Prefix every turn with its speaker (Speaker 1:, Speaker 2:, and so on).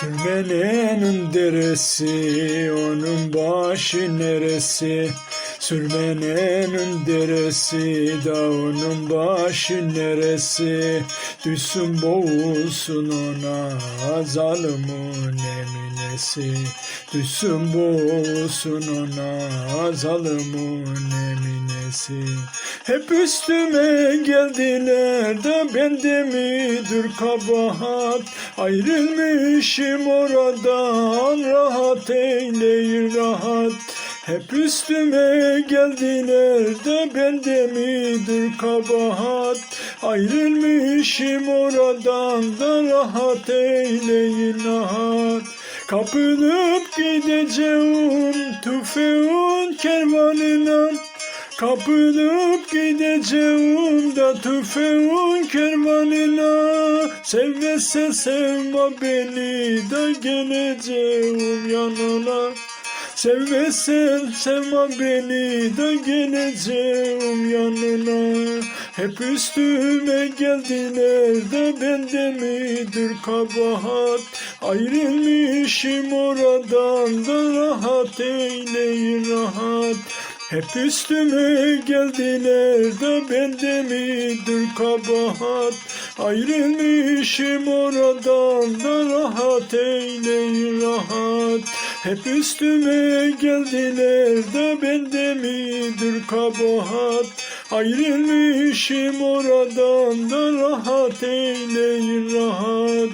Speaker 1: Sürmenenin deresi, onun başı neresi? Sürmenenin deresi, da onun başı neresi? Düşsün boğulsun ona, zalimin eminesi. Düşsün boğulsun ona, zalimin eminesi. Hep üstüme geldiler de bende midir kabahat? Ayrılmışım oradan rahat eyleyin rahat. Hep üstüme geldiler de bende midir kabahat? Ayrılmışım oradan da rahat eyleyin rahat. Kapılıp gideceğim tüfeğin kervanına Kapılıp gideceğim da tüfeğin kervanına. Sevmezse sevme beni da geleceğim yanına. Sevmezsen sevme beni da geleceğim yanına. Hep üstüme geldiler de bende midir kabahat? Ayrılmışım oradan da rahat eyleyin rahat hep üstüme geldiler de bende midir kabahat? Ayrılmışım oradan da rahat eyleyin rahat. Hep üstüme geldiler de bende midir kabahat? Ayrılmışım oradan da rahat eyleyin rahat